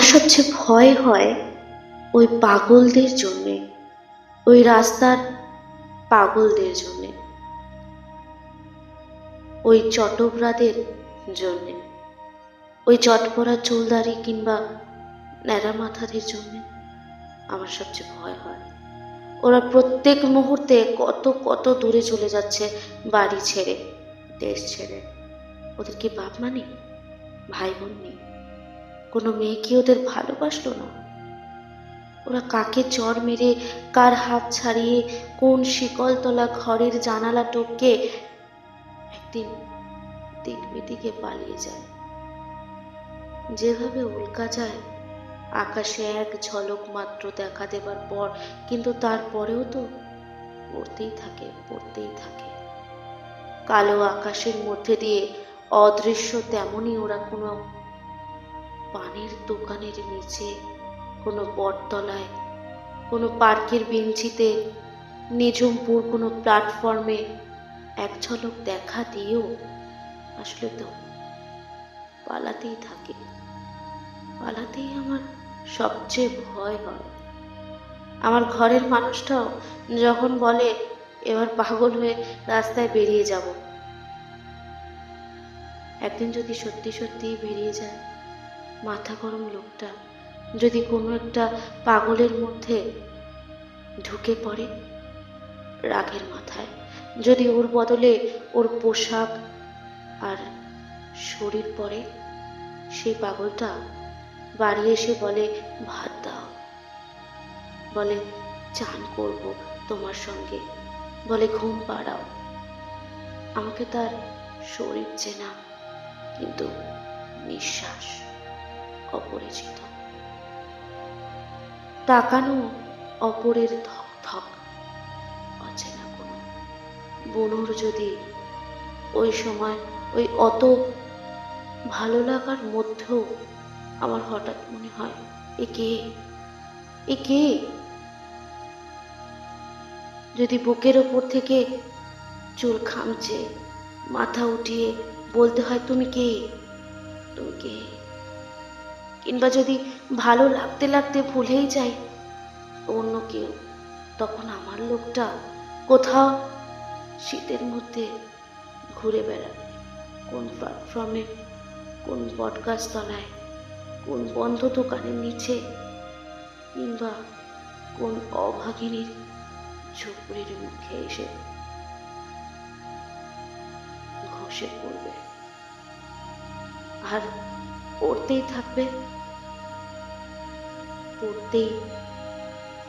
আমার সবচেয়ে ভয় হয় ওই পাগলদের জন্যে, ওই রাস্তার পাগলদের জন্যে, ওই চটবরাদের জন্যে, ওই চটপরা চুলদারি কিংবা ন্যাড়া মাথাদের জন্যে আমার সবচেয়ে ভয় হয়। ওরা প্রত্যেক মুহূর্তে কত কত দূরে চলে যাচ্ছে বাড়ি ছেড়ে, দেশ ছেড়ে। ওদের কি বাপ মা নেই? ভাই বোন নেই? কোনো মেয়ে কি ওদের ভালোবাসলো না? ওরা কাকে চর মেরে কার হাত ছাড়িয়ে কোন শিকল শিকলতলা ঘরের জানালা টপকে একদিন দিকবি দিকে পালিয়ে যায়। যেভাবে উল্কা যায়, আকাশে এক ঝলক মাত্র দেখা দেবার পর, কিন্তু তারপরেও তো পড়তেই থাকে পড়তেই থাকে। কালো আকাশের মধ্যে দিয়ে অদৃশ্য তেমনই ওরা কোনো পানের দোকানের নিচে, কোনো বটতলায়, কোনো পার্কের বেঞ্চিতে, নিঝুমপুর কোনো প্ল্যাটফর্মে এক ঝলক দেখা দিয়েও আসলে তো পালাতেই থাকে। পালাতেই আমার সবচেয়ে ভয় হয়। আমার ঘরের মানুষটাও যখন বলে, এবার পাগল হয়ে রাস্তায় বেরিয়ে যাব। একদিন যদি সত্যি সত্যিই বেরিয়ে যায় মাথা গরম লোকটা যদি কোনো একটা পাগলের মধ্যে ঢুকে পড়ে রাগের মাথায়, যদি ওর বদলে ওর পোশাক আর শরীর পরে, সেই পাগলটা বাড়ি এসে বলে, ভাত দাও। বলে, চান করব তোমার সঙ্গে। বলে, ঘুম পাড়াও। আমাকে তার শরীর চেনা, কিন্তু নিঃশ্বাস। অপরিচিত। তাকানো অপরের ধক ধক অচেনা কোনো বনুর যদি ওই সময় ওই অত ভালো লাগার মধ্যেও আমার হঠাৎ মনে হয়, এ কে? এ কে? যদি বুকের ওপর থেকে চুল খামছে মাথা উঠিয়ে বলতে হয়, তুমি কে? তুমি কে? কিংবা যদি ভালো লাগতে লাগতে ভুলেই যাই, অন্য কেউ, তখন আমার লোকটা কোথাও শীতের মধ্যে ঘুরে বেড়াবে। কোন প্ল্যাটফর্মে কোন বটগাছ তলায় কোন বন্ধ দোকানের নিচে, কিংবা কোন অভাগিনীর ঝুপড়ির মুখে এসে ঘষে পড়বে। আর পড়তেই থাকবে। পড়তেই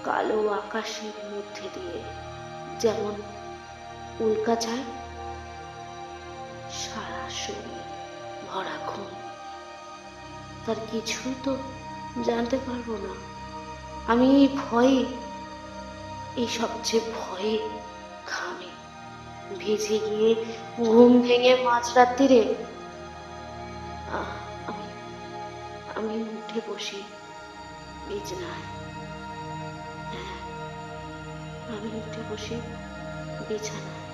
কালো আকাশের মধ্যে দিয়ে যেমন উল্কা যায়, সারা শরীর ভরা ঘুম। তার কিছুই তো জানতে পারব না। আমি এই ভয়ে, এই সবচেয়ে ভয়ে ঘামে। ভিজে গিয়ে ঘুম ভেঙে মাঝরাত্রিরে বসি। বিছানায় হ্যাঁ আমি উঠে বসি বিছানায়।